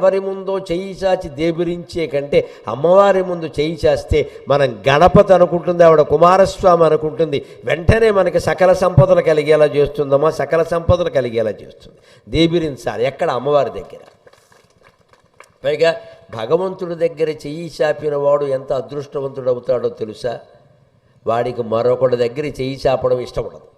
ఎవరి ముందో చెయ్యి చాచి దేబిరించే కంటే అమ్మవారి ముందు చేయి చేస్తే మనం గణపతి అనుకుంటుంది ఆవిడ కుమారస్వామి అనుకుంటుంది. వెంటనే మనకి సకల సంపదలు కలిగేలా చేస్తుందమ్మా సకల సంపదలు కలిగేలా చేస్తుంది. దేబిరించాలి ఎక్కడ? అమ్మవారి దగ్గర. పైగా భగవంతుడి దగ్గర చెయ్యి చాపిన వాడు ఎంత అదృష్టవంతుడు అవుతాడో తెలుసా? వాడికి మరొకటి దగ్గర చెయ్యి చాపడం ఇష్టపడదు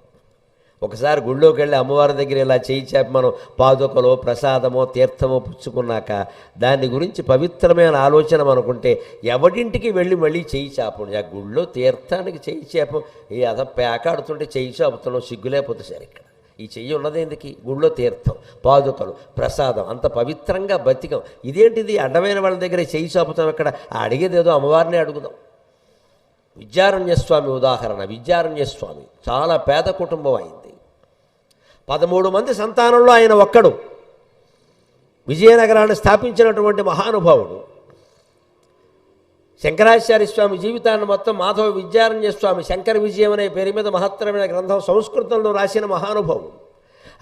ఒకసారి గుళ్ళోకి వెళ్ళి అమ్మవారి దగ్గర ఇలా చేయి చేప మనం పాదుకలో ప్రసాదమో తీర్థమో పుచ్చుకున్నాక దాని గురించి పవిత్రమైన ఆలోచన మనకుంటే ఎవడింటికి వెళ్ళి మళ్ళీ చేయి చేపం ఆ గుళ్ళో తీర్థానికి చేయి చేపం. ఈ అద పేకాడుతుంటే చేయి చేపుతున్నాం సిగ్గులేకపోతే సరే ఇక్కడ. ఈ చెయ్యి ఉన్నది ఎందుకు? గుళ్ళో తీర్థం పాదుకలు ప్రసాదం అంత పవిత్రంగా బతికం. ఇదేంటిది? అడ్డమైన వాళ్ళ దగ్గర చేయి చాపుతాం ఇక్కడ అడిగేదేదో అమ్మవారిని అడుగుదాం. విద్యారణ్యస్వామి ఉదాహరణ విద్యారణ్యస్వామి. చాలా పేద కుటుంబం అయింది. పదమూడు మంది సంతానంలో ఆయన ఒక్కడు. విజయనగరాన్ని స్థాపించినటువంటి మహానుభావుడు. శంకరాచార్య స్వామి జీవితాన్ని మొత్తం మాధవ విద్యారణ్య స్వామి శంకర విజయం అనే పేరు మీద మహత్తరమైన గ్రంథం సంస్కృతంలో రాసిన మహానుభావుడు.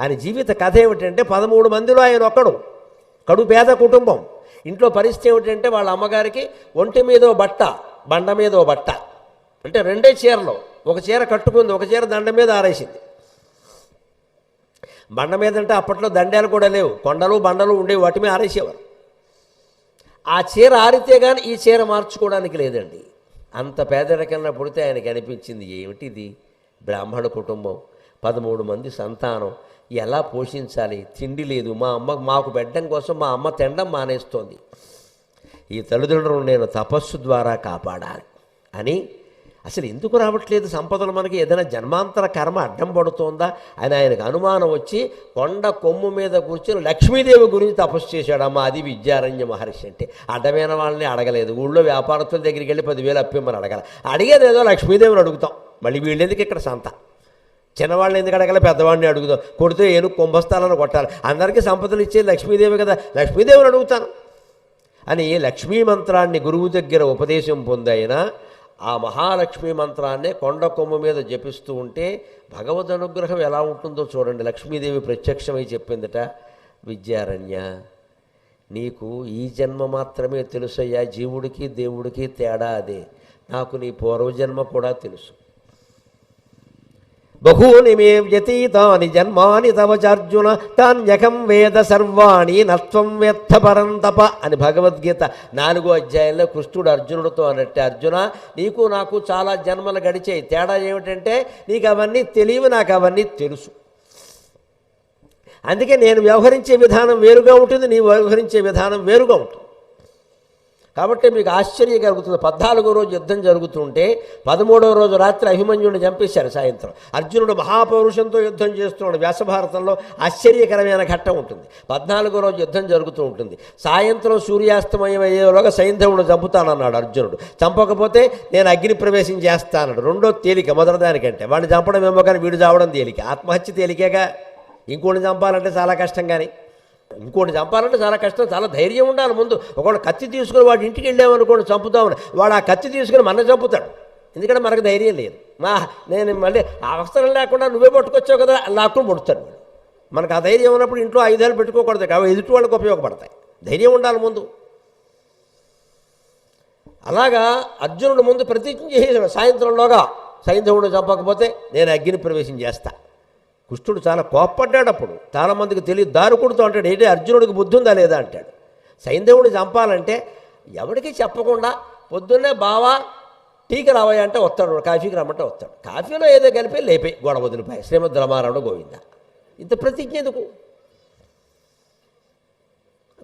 ఆయన జీవిత కథ ఏమిటంటే పదమూడు మందిలో ఆయన ఒక్కడు. కడు పేద కుటుంబం. ఇంట్లో పరిస్థితి ఏమిటంటే వాళ్ళ అమ్మగారికి ఒంటి మీదో బట్ట బండ మీద ఓ బట్ట. అంటే రెండే చీరలు. ఒక చీర కట్టుకుంది ఒక చీర దండ మీద ఆరేసింది. బండ మీద అంటే అప్పట్లో దండాలు కూడా లేవు. కొండలు బండలు ఉండేవి వాటి మీద ఆరేసేవారు. ఆ చీర ఆరితే కానీ ఈ చీర మార్చుకోవడానికి లేదండి. అంత పేదరికంలో పుడితే ఆయనకి అనిపించింది ఏమిటిది? బ్రాహ్మణ కుటుంబం పదమూడు మంది సంతానం ఎలా పోషించాలి? తిండి లేదు. మా అమ్మ మాకు పెట్టడం కోసం మా అమ్మ తినడం మానేస్తోంది. ఈ తల్లిదండ్రులను నేను తపస్సు ద్వారా కాపాడాలి అని అసలు ఎందుకు రావట్లేదు? సంపదలు మనకి ఏదైనా జన్మాంతర కర్మ అడ్డం పడుతోందా? అని ఆయనకు అనుమానం వచ్చి కొండ కొమ్ము మీద కూర్చొని లక్ష్మీదేవి గురించి తపస్సు చేశాడమ్మా అది విద్యారణ్య మహర్షి అంటే. అడ్డమైన వాళ్ళని అడగలేదు. ఊళ్ళో వ్యాపారస్తుల దగ్గరికి వెళ్ళి పదివేలు అప్పిమ్మని అడగాలి. అడిగేది ఏదో లక్ష్మీదేవిని అడుగుతాం. మళ్ళీ వీళ్ళెందుకు ఇక్కడ సంత? చిన్నవాళ్ళని ఎందుకు అడగాలి? పెద్దవాడిని అడుగుదాం. కొడితే ఏను కుంభస్థాలను కొట్టాలి. అందరికీ సంపదలు ఇచ్చేది లక్ష్మీదేవి కదా. లక్ష్మీదేవిని అడుగుతాను. అని లక్ష్మీ మంత్రాన్ని గురువు దగ్గర ఉపదేశం పొందైన ఆ మహాలక్ష్మీ మంత్రాన్నే కొండ కొమ్ము మీద జపిస్తూ ఉంటే భగవద్ అనుగ్రహం ఎలా ఉంటుందో చూడండి. లక్ష్మీదేవి ప్రత్యక్షమై చెప్పిందట విద్యారణ్య నీకు ఈ జన్మ మాత్రమే తెలుసయ్యా జీవుడికి దేవుడికి తేడా అదే. నాకు నీ పూర్వజన్మ కూడా తెలుసు. బహూని మే వ్యతీతాని జన్మాని తవచార్జున తాన్యకం వేద సర్వాణి నత్వం వేత్త పరంతప అని భగవద్గీత నాలుగో అధ్యాయంలో కృష్ణుడు అర్జునుడితో అన్నట్టే అర్జున నీకు నాకు చాలా జన్మలు గడిచాయి. తేడా ఏమిటంటే నీకు అవన్నీ తెలియవు నాకు అవన్నీ తెలుసు. అందుకే నేను వ్యవహరించే విధానం వేరుగా ఉంటుంది నీ వ్యవహరించే విధానం వేరుగా ఉంటుంది. కాబట్టి మీకు ఆశ్చర్యం కలుగుతుంది. పద్నాలుగో రోజు యుద్ధం జరుగుతుంటే పదమూడవ రోజు రాత్రి అభిమన్యుడిని చంపేశారు సాయంత్రం. అర్జునుడు మహాపౌరుషంతో యుద్ధం చేస్తున్నాడు. వ్యాసభారతంలో ఆశ్చర్యకరమైన ఘట్టం ఉంటుంది. పద్నాలుగో రోజు యుద్ధం జరుగుతూ ఉంటుంది. సాయంత్రం సూర్యాస్తమయం అయ్యేలోగా సైంధవుడు చంపుతానన్నాడు అర్జునుడు. చంపకపోతే నేను అగ్ని ప్రవేశం చేస్తానన్నాడు. రెండో తేలిక మొదటిదానికంటే. వాడిని చంపడం ఏమో కానీ వీడు చావడం తేలిక. ఆత్మహత్య తేలికేగా? ఇంకోటి చంపాలంటే చాలా కష్టం కానీ. ఇంకోటి చంపాలంటే చాలా కష్టం చాలా ధైర్యం ఉండాలి ముందు. ఒకడు కత్తి తీసుకుని వాడి ఇంటికి వెళ్ళామనుకోండి చంపుతామని వాడు ఆ కత్తి తీసుకుని మన చంపుతాడు. ఎందుకంటే మనకు ధైర్యం లేదు. మా నేను మళ్ళీ అవసరం లేకుండా నువ్వే పట్టుకొచ్చావు కదా లాక్కుని పుడతాడు వాడు. మనకు ఆ ధైర్యం ఉన్నప్పుడు ఇంట్లో ఆయుధాలు పెట్టుకోకూడదు అవి ఎదుటి వాళ్ళకి ఉపయోగపడతాయి. ధైర్యం ఉండాలి ముందు. అలాగా అర్జునుడు ముందు ప్రతిజ్ఞ చేసిన సాయంత్రంలోగా సైంధవుడు చంపకపోతే నేను అగ్ని ప్రవేశం చేస్తా. కృష్ణుడు చాలా కోప్పడ్డాడు అప్పుడు. చాలామందికి తెలియదు దారుకుడుతో అంటాడు ఏంటి అర్జునుడికి బుద్ధి ఉందా లేదా? అంటాడు. సైంధవుడిని చంపాలంటే ఎవరికి చెప్పకుండా పొద్దున్నే బావా టీకి రావయ్య అంటే వస్తాడు కాఫీకి రమ్మంటే వస్తాడు. కాఫీలో ఏదో కలిపి లేపే గొడవ వదిలిపోయి శ్రీమద్ రమారావుడు గోవింద. ఇంత ప్రతిజ్ఞ ఎందుకు?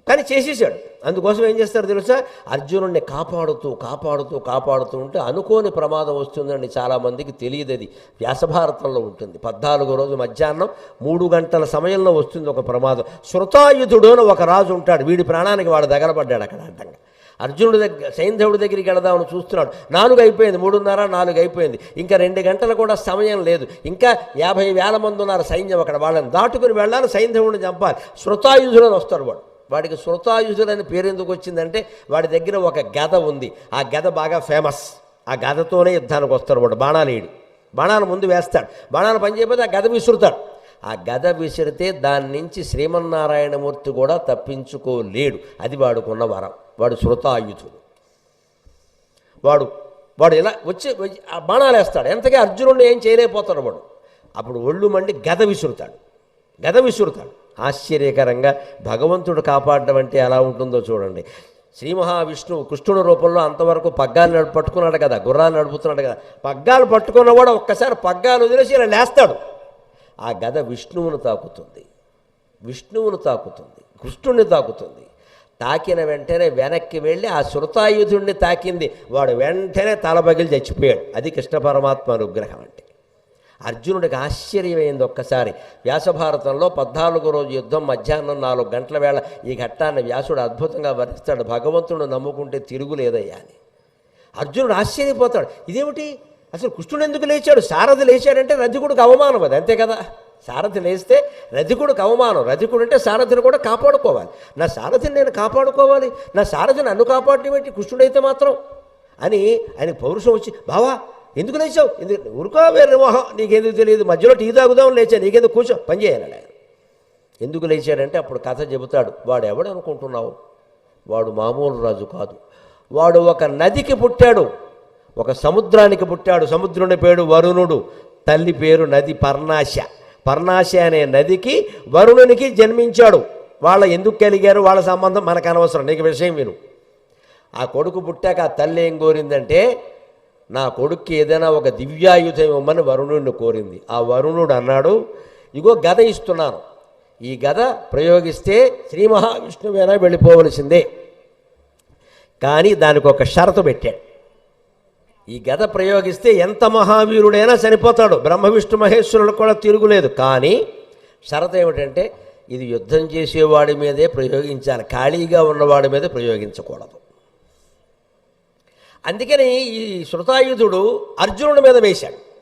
కానీ చేసేసాడు. అందుకోసం ఏం చేస్తారు తెలుసా? అర్జునుడిని కాపాడుతూ కాపాడుతూ కాపాడుతూ ఉంటే అనుకోని ప్రమాదం వస్తుందండి చాలామందికి తెలియదు అది. వ్యాసభారతంలో ఉంటుంది. పద్నాలుగో రోజు మధ్యాహ్నం మూడు గంటల సమయంలో వస్తుంది ఒక ప్రమాదం. శృతాయుధుడు అని ఒక రాజు ఉంటాడు. వీడి ప్రాణానికి వాడు దగ్గరపడ్డాడు అక్కడ అడ్డంగా. అర్జునుడి దగ్గర సైంధవుడి దగ్గరికి వెళదామని చూస్తున్నాడు. నాలుగు అయిపోయింది. మూడున్నర నాలుగు అయిపోయింది. ఇంకా రెండు గంటలు కూడా సమయం లేదు. ఇంకా యాభై వేల మంది ఉన్నారు సైన్యం అక్కడ. వాళ్ళని దాటుకుని వెళ్ళాలి. సైంధవుడిని చంపాలి. శృతాయుధుడు వస్తారు వస్తాడు వాడు. వాడికి శృతాయుధుడని పేరు ఎందుకు వచ్చిందంటే వాడి దగ్గర ఒక గద ఉంది. ఆ గద బాగా ఫేమస్ ఆ గదతోనే యుద్ధానికి వస్తాడు వాడు. బాణాలు బాణాలు ముందు వేస్తాడు. బాణాలు పనిచేయకపోతే ఆ గద విసురుతాడు. ఆ గద విసిరితే దాని నుంచి శ్రీమన్నారాయణమూర్తి కూడా తప్పించుకోలేడు. అది వాడుకున్న వరం. వాడు శృతాయుధుడు వాడు వాడు ఇలా వచ్చి ఆ బాణాలు వేస్తాడు. ఎంతగా అర్జునుడు ఏం చేయలేకపోతాడు వాడు. అప్పుడు ఒళ్ళు మండి గద విసురుతాడు. గద విసురుతాడు. ఆశ్చర్యకరంగా భగవంతుడు కాపాడడం అంటే ఎలా ఉంటుందో చూడండి. శ్రీ మహావిష్ణువు కృష్ణుడు రూపంలో అంతవరకు పగ్గాలు నడు పట్టుకున్నాడు కదా గుర్రాలు నడుపుతున్నాడు కదా. పగ్గాలు పట్టుకున్నవాడు ఒక్కసారి పగ్గాలు వదిలేసి ఇలా లేస్తాడు. ఆ గద విష్ణువును తాకుతుంది. విష్ణువును తాకుతుంది. కృష్ణుణ్ణి తాకుతుంది. తాకిన వెంటనే వెనక్కి వెళ్ళి ఆ శృతాయుధుణ్ణి తాకింది. వాడు వెంటనే తలబగిలి చచ్చిపోయాడు. అది కృష్ణ పరమాత్మ అనుగ్రహం అంటే. అర్జునుడికి ఆశ్చర్యమైంది ఒక్కసారి. వ్యాసభారతంలో పద్నాలుగు రోజు యుద్ధం మధ్యాహ్నం నాలుగు గంటల వేళ ఈ ఘట్టాన్ని వ్యాసుడు అద్భుతంగా వర్ణిస్తాడు భగవంతుడు నమ్ముకుంటే తిరుగులేదయ్యా అని. అర్జునుడు ఆశ్చర్యపోతాడు. ఇదేమిటి? అసలు కృష్ణుడు ఎందుకు లేచాడు? సారథి లేచాడంటే రజకుడికి అవమానం అది అంతే కదా? సారథి లేస్తే రజకుడికి అవమానం. రజకుడు అంటే సారథిని కూడా కాపాడుకోవాలి. నా సారథిని నేను కాపాడుకోవాలి. నా సారథిని నన్ను కాపాడటం ఏంటి కృష్ణుడైతే మాత్రం అని ఆయన పౌరుషం వచ్చి బావా ఎందుకు లేచావు? ఎందుకు? ఊరుకో వేరే మొహం నీకెందుకు తెలియదు? మధ్యలో టీ తాగుదాం లేచా? నీకెందుకు కూర్చో? పని చేయాలి ఆయన ఎందుకు లేచాడంటే అప్పుడు కథ చెబుతాడు. వాడు ఎవడు అనుకుంటున్నావు వాడు మామూలు రాజు కాదు. వాడు ఒక నదికి పుట్టాడు. ఒక సముద్రానికి పుట్టాడు. సముద్రుని పేరు వరుణుడు. తల్లి పేరు నది పర్ణాశ. పర్ణాశ అనే నదికి వరుణునికి జన్మించాడు. వాళ్ళ ఎందుకు కలిగారు? వాళ్ళ సంబంధం మనకు అనవసరం. నీకు విషయం విను. ఆ కొడుకు పుట్టాక ఆ తల్లి ఏం కోరిందంటే నా కొడుక్కి ఏదైనా ఒక దివ్యాయుధం ఇవ్వమని వరుణుడిని కోరింది. ఆ వరుణుడు అన్నాడు ఇగో గద ఇస్తున్నాను. ఈ గద ప్రయోగిస్తే శ్రీ మహావిష్ణువేనా వెళ్ళిపోవలసిందే. కానీ దానికి ఒక షరతు పెట్టాడు. ఈ గద ప్రయోగిస్తే ఎంత మహావీరుడైనా చనిపోతాడు. బ్రహ్మ విష్ణు మహేశ్వరులకు కూడా తిరుగులేదు. కానీ షరతు ఏమిటంటే ఇది యుద్ధం చేసేవాడి మీదే ప్రయోగించాలి. ఖాళీగా ఉన్నవాడి మీద ప్రయోగించకూడదు. అందుకని ఈ శృతాయుధుడు అర్జునుడి మీద వేశాడు.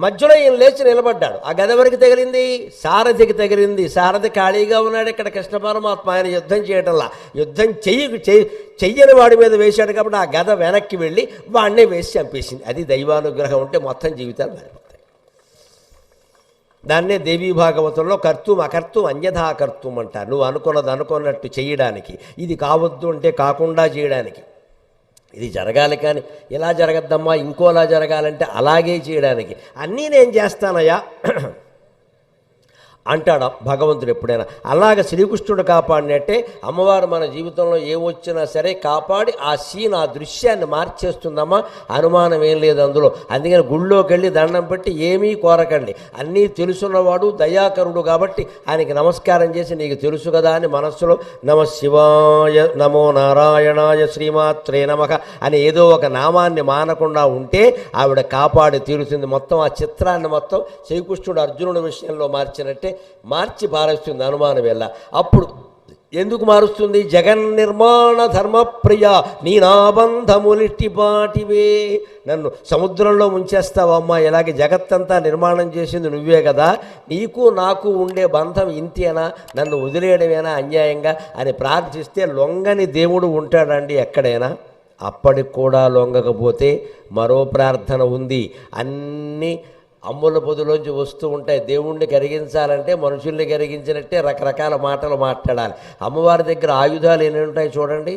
మధ్యలో ఈయన లేచి నిలబడ్డాడు. ఆ గద ఎవరికి తగిలింది? సారథికి తగిలింది. సారథి ఖాళీగా ఉన్నాడు ఇక్కడ కృష్ణ పరమాత్మ. ఆయన యుద్ధం చేయటంలా. యుద్ధం చెయ్యి చెయ్యి- చెయ్యని వాడి మీద వేశాడు కాబట్టి ఆ గద వెనక్కి వెళ్ళి వాడినే వేసి చంపేసింది. అది దైవానుగ్రహం ఉంటే మొత్తం జీవితాలు మారిపోతాయి. దాన్నే దేవీ భాగవతంలో కర్తం అకర్తం అన్యథా కర్తం అంటారు. నువ్వు అనుకున్నది అనుకున్నట్టు చేయడానికి. ఇది కావద్దు అంటే కాకుండా చేయడానికి. ఇది జరగాలి కానీ ఇలా జరగద్దమ్మా ఇంకోలా జరగాలంటే అలాగే చేయడానికి. అన్నీ నేను చేస్తానయ్యా. అంటాడు భగవంతుడు ఎప్పుడైనా? అలాగ శ్రీకృష్ణుడు కాపాడినట్టే అమ్మవారు మన జీవితంలో ఏమొచ్చినా సరే కాపాడి ఆ సీన్ ఆ దృశ్యాన్ని మార్చేస్తుందమ్మా. అనుమానం ఏం లేదు అందులో. అందుకని గుళ్ళోకి వెళ్ళి దండం పెట్టి ఏమీ కోరకండి. అన్నీ తెలుసున్నవాడు దయాకరుడు కాబట్టి ఆయనకి నమస్కారం చేసి నీకు తెలుసు కదా అని మనస్సులో నమ శివాయ నమో నారాయణాయ శ్రీమాత్రే నమః అని ఏదో ఒక నామాన్ని మానకుండా ఉంటే ఆవిడ కాపాడి తీరుతుంది. మొత్తం ఆ చిత్రాన్ని మొత్తం శ్రీకృష్ణుడు అర్జునుడి విషయంలో మార్చినట్టే మార్చి పారేస్తుంది అనుమానం వెళ్ళ అప్పుడు ఎందుకు మారుస్తుంది? జగన్ నిర్మాణ ధర్మప్రియ నీ నాబంధములిట్టిపాటివే నన్ను సముద్రంలో ముంచేస్తావమ్మా ఇలాగే జగత్తంతా నిర్మాణం చేసింది నువ్వే కదా. నీకు నాకు ఉండే బంధం ఇంతేనా? నన్ను వదిలేయడమేనా అన్యాయంగా? అని ప్రార్థిస్తే లొంగని దేవుడు ఉంటాడండి ఎక్కడైనా. అప్పటికి కూడా లొంగకపోతే మరో ప్రార్థన ఉంది. అన్నీ అమ్ముల పొదిలోంచి వస్తూ ఉంటాయి. దేవుణ్ణి కరిగించాలంటే మనుషుల్ని కరిగించినట్టే రకరకాల మాటలు మాట్లాడాలి. అమ్మవారి దగ్గర ఆయుధాలు ఎన్ని ఉంటాయి చూడండి.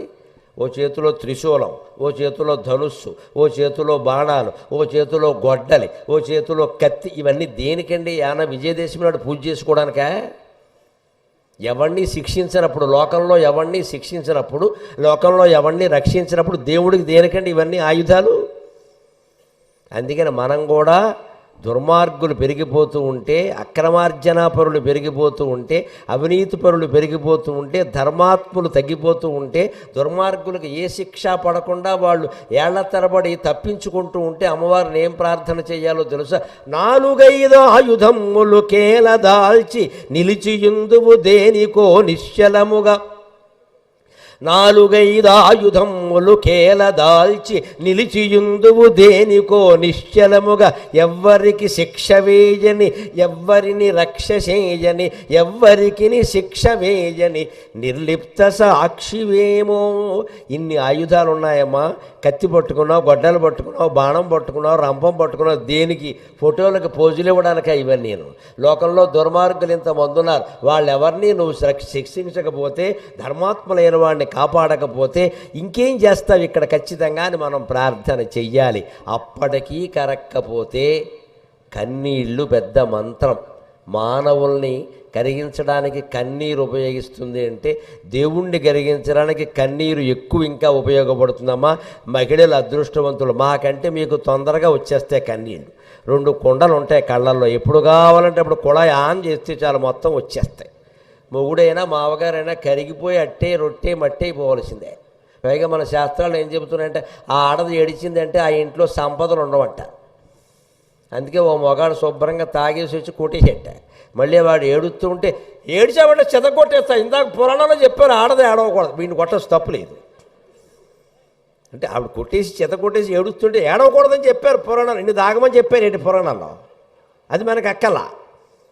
ఓ చేతిలో త్రిశూలం ఓ చేతిలో ధనుస్సు ఓ చేతిలో బాణాలు ఓ చేతిలో గొడ్డలి ఓ చేతిలో కత్తి. ఇవన్నీ దేనికండి? యాన విజయదశమి నాడు పూజ చేసుకోవడానికా? ఎవరిని శిక్షించినప్పుడు లోకంలో ఎవరిని శిక్షించినప్పుడు లోకంలో ఎవరిని రక్షించినప్పుడు దేవుడికి దేనికండి ఇవన్నీ ఆయుధాలు? అందుకని మనం కూడా దుర్మార్గులు పెరిగిపోతూ ఉంటే అక్రమార్జనాపరులు పెరిగిపోతూ ఉంటే అవినీతి పరులు పెరిగిపోతూ ఉంటే ధర్మాత్ములు తగ్గిపోతూ ఉంటే దుర్మార్గులకు ఏ శిక్ష పడకుండా వాళ్ళు ఏళ్ళ తరబడి తప్పించుకుంటూ ఉంటే అమ్మవారిని ఏం ప్రార్థన చేయాలో తెలుసా? నాలుగైదు ఆయుధములు కేల దాల్చి నిలిచియుందువు దేనికో నిశ్చలముగా. నాలుగైదాయుధములు కేల దాల్చి నిలిచియుందువు దేనికో నిశ్చలముగా ఎవ్వరికి శిక్ష వేయని ఎవ్వరిని రక్ష చేయని ఎవ్వరికి శిక్ష వేయని నిర్లిప్త సాక్షివేమో. ఇన్ని ఆయుధాలు ఉన్నాయమ్మా కత్తి పట్టుకున్నావు గొడ్డలు పట్టుకున్నావు బాణం పట్టుకున్నావు రంపం పట్టుకున్నావు దేనికి? ఫోటోలకు పోజులు ఇవ్వడానికే ఇవన్నీ నేను. లోకంలో దుర్మార్గులు ఇంతమంది ఉన్నారు వాళ్ళెవరిని నువ్వు శిక్ష- శిక్షించకపోతే ధర్మాత్ములైన వాడిని కాపాడకపోతే ఇంకేం చేస్తావు ఇక్కడ ఖచ్చితంగా అని మనం ప్రార్థన చెయ్యాలి. అప్పటికీ కరక్కపోతే కన్నీళ్ళు పెద్ద మంత్రం. మానవుల్ని కరిగించడానికి కన్నీరు ఉపయోగిస్తుంది అంటే దేవుణ్ణి కరిగించడానికి కన్నీరు ఎక్కువ ఇంకా ఉపయోగపడుతుందమ్మా. మహిళలు అదృష్టవంతులు. మాకంటే మీకు తొందరగా వచ్చేస్తాయి కన్నీళ్ళు. రెండు కుండలు ఉంటాయి కళ్ళల్లో. ఎప్పుడు కావాలంటే అప్పుడు కుళాయి ఆన్ చేస్తే చాలు మొత్తం వచ్చేస్తాయి. మొగుడైనా మావగారైనా కరిగిపోయి అట్టే రొట్టె మట్టే పోవలసిందే. పైగా మన శాస్త్రాలు ఏం చెబుతున్నాయంటే ఆ ఆడది ఏడిచిందంటే ఆ ఇంట్లో సంపదలు ఉండవంట. అందుకే ఓ మొగాడు శుభ్రంగా తాగేసి వచ్చి కొట్టేసేట. మళ్ళీ వాడు ఏడుస్తూ ఉంటే ఏడిచామంటే చెదగొట్టేస్తా ఇందాక పురాణంలో చెప్పారు ఆడది ఏడవకూడదు. వీడిని కొట్టచ్చు తప్పులేదు అంటే ఆవిడ కొట్టేసి చెత కొట్టేసి ఏడుస్తుంటే ఏడవకూడదని చెప్పారు పురాణాలు. ఇన్ని దాగమని చెప్పారు ఏంటి పురాణాల్లో? అది మనకు అక్కల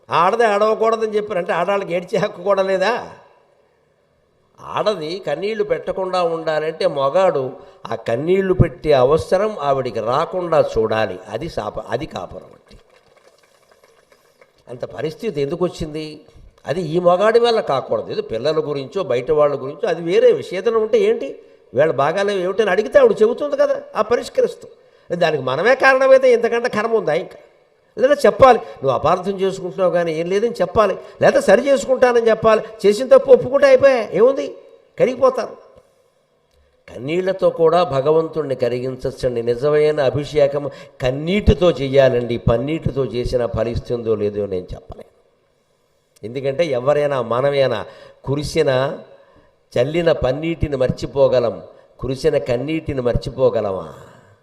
ఆడది ఆడవకూడదని చెప్పారు. అంటే ఆడవాళ్ళకి ఏడ్చే హక్కు కూడా లేదా? ఆడది కన్నీళ్ళు పెట్టకుండా ఉండాలంటే మగాడు ఆ కన్నీళ్ళు పెట్టే అవసరం ఆవిడికి రాకుండా చూడాలి. అది శాప అది కాపురం అంటే అంత పరిస్థితి ఎందుకు వచ్చింది? అది ఈ మగాడి వల్ల కాకూడదు. ఏదో పిల్లల గురించో బయట వాళ్ళ గురించో అది వేరే విషేదన ఉంటే ఏంటి? వీళ్ళ బాగాలేవు ఏమిటని అడిగితే ఆవిడ చెబుతుంది కదా ఆ పరిష్కరిస్తూ దానికి మనమే కారణమైతే ఇంతకంటే కర్మ ఉందా ఇంకా? లేదా చెప్పాలి నువ్వు అపార్థం చేసుకుంటున్నావు కానీ ఏం లేదని చెప్పాలి లేదా సరి చేసుకుంటానని చెప్పాలి చేసిన తప్పు ఒప్పుకుంటే అయిపోయా ఏముంది? కరిగిపోతారు. కన్నీళ్ళతో కూడా భగవంతుణ్ణి కరిగించచ్చండి. నిజమైన అభిషేకం కన్నీటితో చేయాలండి పన్నీటితో చేసినా ఫలిస్తుందో లేదో నేను చెప్పలేను. ఎందుకంటే ఎవరైనా మనమైనా కురిసిన చల్లిన పన్నీటిని మర్చిపోగలం కురిసిన కన్నీటిని మర్చిపోగలమా?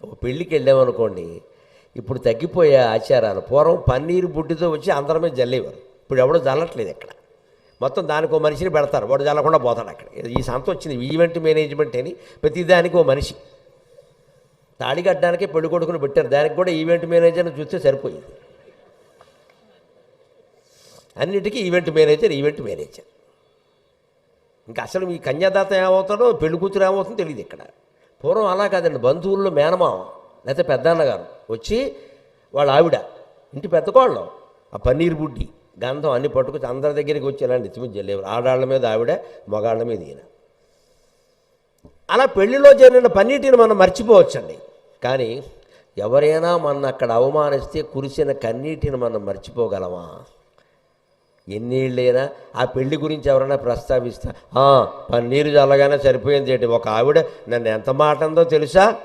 ఓ పెళ్ళికి వెళ్ళామనుకోండి ఇప్పుడు తగ్గిపోయే ఆచారాలు. పూర్వం పన్నీరు బుడ్డితో వచ్చి అందరి మీద జల్లేవారు. ఇప్పుడు ఎవడో జల్లట్లేదు ఇక్కడ. మొత్తం దానికి ఓ మనిషిని పెడతారు. వాడు జల్లకుండా పోతాడు అక్కడ. ఈ సంత వచ్చింది. ఈవెంట్ మేనేజ్మెంట్ అని ప్రతిదానికి ఓ మనిషి. తాళి కట్టడానికి పెళ్ళి కొడుకుని పెట్టారు. దానికి కూడా ఈవెంట్ మేనేజర్ని చూస్తే సరిపోయింది. అన్నిటికీ ఈవెంట్ మేనేజర్ ఈవెంట్ మేనేజర్. ఇంకా అసలు మీ కన్యాదాత ఏమవుతాడో పెళ్ళి కూతురు ఏమవుతుందో తెలియదు ఇక్కడ. పూర్వం అలా కాదండి. బంధువుల్లో మేనమామ. లేకపోతే పెద్దన్నగారు వచ్చి వాళ్ళ ఆవిడ ఇంటి పెద్ద కోళ్ళం ఆ పన్నీర్ బుడ్డి గంధం అన్ని పట్టుకొచ్చి అందరి దగ్గరికి వచ్చి ఇలా నెత్తిమీద ఆడాళ్ళ మీద ఆవిడ మగాళ్ళ మీద ఈయన. అలా పెళ్ళిలో జరిగిన పన్నీటిని మనం మర్చిపోవచ్చండి. కానీ ఎవరైనా మన అక్కడ అవమానిస్తే కురిసిన కన్నీటిని మనం మర్చిపోగలమా? ఎన్నేళ్ళైనా ఆ పెళ్ళి గురించి ఎవరైనా ప్రస్తావిస్తా పన్నీరు చల్లగానే సరిపోయింది ఏంటి? ఒక ఆవిడ నన్ను ఎంత మాట అందో తెలుసా?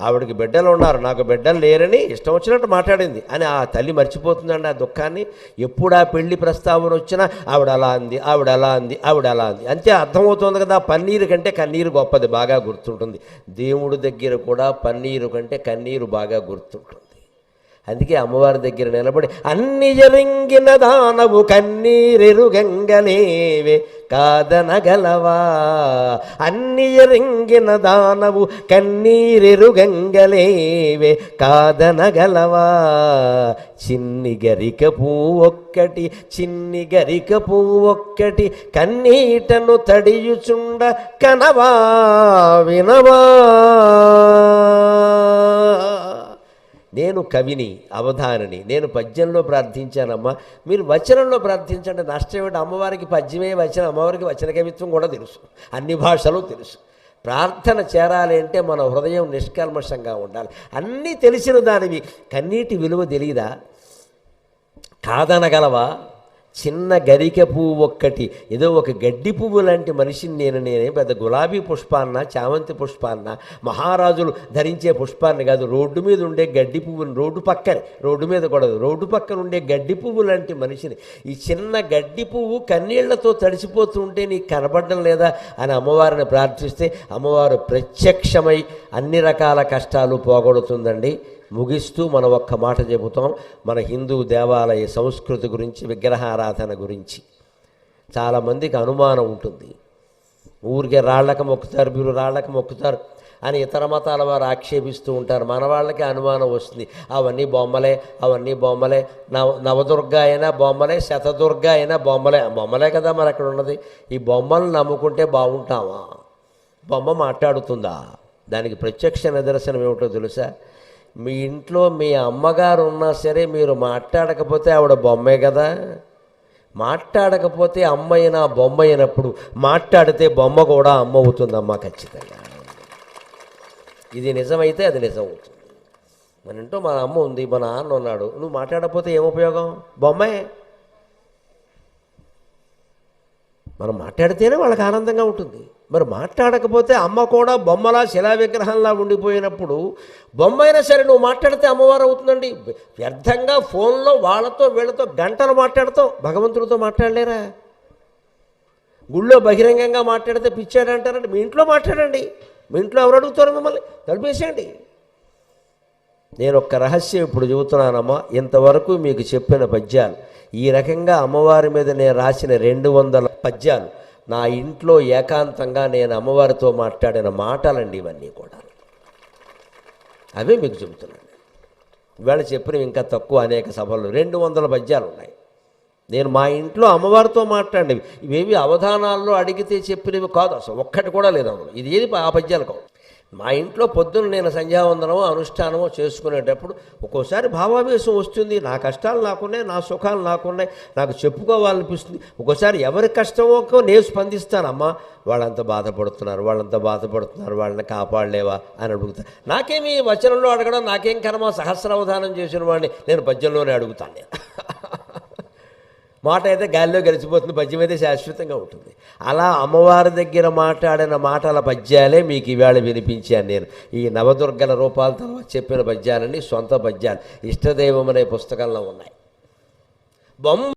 ఆవిడకి బిడ్డలు ఉన్నారు నాకు బిడ్డలు లేరని ఇష్టం వచ్చినట్టు మాట్లాడింది. అని ఆ తల్లి మర్చిపోతుందండి ఆ దుఃఖాన్ని. ఎప్పుడు ఆ పెళ్ళి ప్రస్తావన వచ్చినా ఆవిడ అలా అంది ఆవిడ అలా అంది ఆవిడ అలా అంది. అంతే అర్థమవుతుంది కదా పన్నీరు కంటే కన్నీరు గొప్పది బాగా గుర్తుంటుంది. దేవుడి దగ్గర కూడా పన్నీరు కంటే కన్నీరు బాగా గుర్తుంటుంది. అందుకే అమ్మవారి దగ్గర నిలబడి అన్ని జరింగిన దానవు కన్నీరెరుగంగలేవే కాదనగలవా? అన్ని ఎరింగిన దానవు కన్నీరెరుగంగలేవే కాదనగలవా? చిన్ని గరిక పువ్వు ఒక్కటి చిన్ని గరిక పువ్వు ఒక్కటి కన్నీటను తడియుచుండ కనవా? వినవా? నేను కవిని అవధానిని నేను పద్యంలో ప్రార్థించానమ్మా. మీరు వచనంలో ప్రార్థించండి నష్టం ఏమిటి? అమ్మవారికి పద్యమే వచనం అమ్మవారికి వచన కవిత్వం కూడా తెలుసు. అన్ని భాషలు తెలుసు. ప్రార్థన చేరాలి అంటే మన హృదయం నిష్కల్మషంగా ఉండాలి. అన్నీ తెలిసిన దానివి. కన్నీటి విలువ తెలియదా? కాదనగలవా? చిన్న గరిక పువ్వు ఒక్కటి ఏదో ఒక గడ్డి పువ్వు లాంటి మనిషిని నేను నేనే పెద్ద గులాబీ పుష్పాన్న చామంతి పుష్పాన్న మహారాజులు ధరించే పుష్పాన్ని కాదు రోడ్డు మీద ఉండే గడ్డి పువ్వుని రోడ్డు పక్కనే రోడ్డు మీద కూడా రోడ్డు పక్కన ఉండే గడ్డి పువ్వు లాంటి మనిషిని. ఈ చిన్న గడ్డి పువ్వు కన్నీళ్ళతో తడిసిపోతుంటే నీకు కనబడడం లేదా అని అమ్మవారిని ప్రార్థిస్తే అమ్మవారు ప్రత్యక్షమై అన్ని రకాల కష్టాలు పోగొడుతుందండి. ముగిస్తూ మనం ఒక్క మాట చెబుతాం. మన హిందూ దేవాలయ సంస్కృతి గురించి విగ్రహారాధన గురించి. చాలామందికి అనుమానం ఉంటుంది. ఊరికే రాళ్ళకి మొక్కుతారు మీరు రాళ్ళకి మొక్కుతారు అని ఇతర మతాల వారు ఆక్షేపిస్తూ ఉంటారు. మన వాళ్ళకి అనుమానం వస్తుంది. అవన్నీ బొమ్మలే అవన్నీ బొమ్మలే. నవ నవదుర్గ అయినా బొమ్మలే శతదుర్గ అయినా బొమ్మలే. బొమ్మలే కదా మరి అక్కడ ఉన్నది. ఈ బొమ్మలు నమ్ముకుంటే బాగుంటామా? బొమ్మ మాట్లాడుతుందా? దానికి ప్రత్యక్ష నిదర్శనం ఏమిటో తెలుసా? మీ ఇంట్లో మీ అమ్మగారు ఉన్నా సరే మీరు మాట్లాడకపోతే ఆవిడ బొమ్మే కదా. మాట్లాడకపోతే అమ్మ అయినా బొమ్మ అయినప్పుడు మాట్లాడితే బొమ్మ కూడా అమ్మ అవుతుందమ్మా ఖచ్చితంగా. ఇది నిజమైతే అది నిజం అవుతుంది. మన ఇంట్లో మన అమ్మ ఉంది మా నాన్న ఉన్నాడు. నువ్వు మాట్లాడకపోతే ఏం ఉపయోగం? బొమ్మే. మనం మాట్లాడితేనే వాళ్ళకి ఆనందంగా ఉంటుంది. మరి మాట్లాడకపోతే అమ్మ కూడా బొమ్మలా శిలా విగ్రహంలా ఉండిపోయినప్పుడు బొమ్మ అయినా సరే నువ్వు మాట్లాడితే అమ్మవారు అవుతుందండి. వ్యర్థంగా ఫోన్లో వాళ్ళతో వీళ్ళతో గంటలు మాట్లాడతావు. భగవంతుడితో మాట్లాడలేరా? గుళ్ళో బహిరంగంగా మాట్లాడితే పిచ్చాడంటారండి. మీ ఇంట్లో మాట్లాడండి. మీ ఇంట్లో ఎవరు అడుగుతారు మిమ్మల్ని? తలిపేసేయండి. నేను ఒక్క రహస్యం ఇప్పుడు చెబుతున్నానమ్మా. ఇంతవరకు మీకు చెప్పిన పద్యాలు. ఈ రకంగా అమ్మవారి మీద నేను రాసిన రెండు వందల పద్యాలు. నా ఇంట్లో ఏకాంతంగా నేను అమ్మవారితో మాట్లాడిన మాటలండి ఇవన్నీ కూడా. అవే మీకు చెబుతున్నాను. ఇవాళ చెప్పినవి ఇంకా తక్కువ అనేక సభలు రెండు వందల పద్యాలు ఉన్నాయి. నేను మా ఇంట్లో అమ్మవారితో మాట్లాడినవి. ఇవేవి అవధానాల్లో అడిగితే చెప్పినవి కాదు. అసలు ఒక్కటి కూడా లేదు అందులో. ఇది ఏది ఆ పద్యాలు కావు. మా ఇంట్లో పొద్దున్న నేను సంధ్యావందనమో అనుష్ఠానమో చేసుకునేటప్పుడు ఒక్కోసారి భావావేశం వస్తుంది. నా కష్టాలు నాకున్నాయి నా సుఖాలు నాకున్నాయి నాకు చెప్పుకోవాలనిపిస్తుంది. ఒక్కోసారి ఎవరి కష్టమో నేను స్పందిస్తానమ్మా వాళ్ళంత బాధపడుతున్నారు వాళ్ళంత బాధపడుతున్నారు వాళ్ళని కాపాడలేవా అని అడుగుతా. నాకేమి వచనంలో అడగడం నాకేం కర్మ సహస్రావధానం చేసిన వాడిని నేను పద్యంలోనే అడుగుతాను నేను. మాట అయితే గాలిలో గెలిచిపోతుంది పద్యం అయితే శాశ్వతంగా ఉంటుంది. అలా అమ్మవారి దగ్గర మాట్లాడిన మాటల పద్యాలే మీకు ఈవేళ వినిపించాను నేను. ఈ నవదుర్గల రూపాల తర్వాత చెప్పిన పద్యాలన్నీ సొంత పద్యాలు. ఇష్టదైవం అనే పుస్తకంలో ఉన్నాయి. బొమ్మ